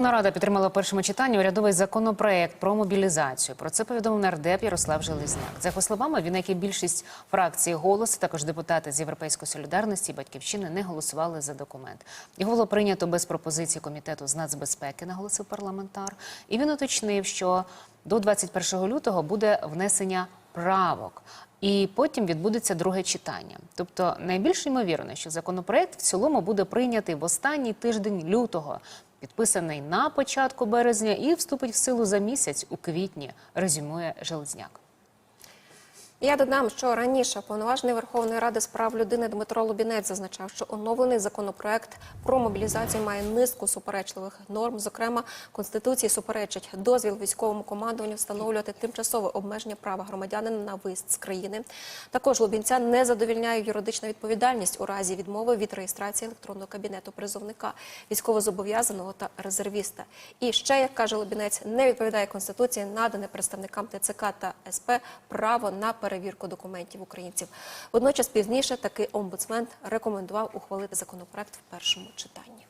Нарада підтримала в першому читанні урядовий законопроект про мобілізацію. Про це повідомив нардеп Ярослав Железняк. За його словами, він, як і більшість фракції «Голос», також депутати з Європейської солідарності і Батьківщини не голосували за документ. Його було прийнято без пропозиції комітету з нацбезпеки, наголосив парламентар. І він уточнив, що до 21 лютого буде внесення правок. І потім відбудеться друге читання. Тобто найбільш ймовірно, що законопроект в цілому буде прийнятий в останній тиждень лютого, підписаний на початку березня і вступить в силу за місяць у квітні, резюмує Железняк. Я додам, що раніше повноважений Верховної Ради з прав людини Дмитро Лубінець зазначав, що оновлений законопроект про мобілізацію має низку суперечливих норм. Зокрема, конституції суперечить дозвіл військовому командуванню встановлювати тимчасове обмеження права громадянина на виїзд з країни. Також Лубінця не задовільняє юридична відповідальність у разі відмови від реєстрації електронного кабінету призовника, військовозобов'язаного та резервіста. І ще, як каже Лубінець, не відповідає конституції надане представникам ТЦК та СП право на перевірку документів українців. Водночас пізніше такий омбудсмен рекомендував ухвалити законопроект в першому читанні.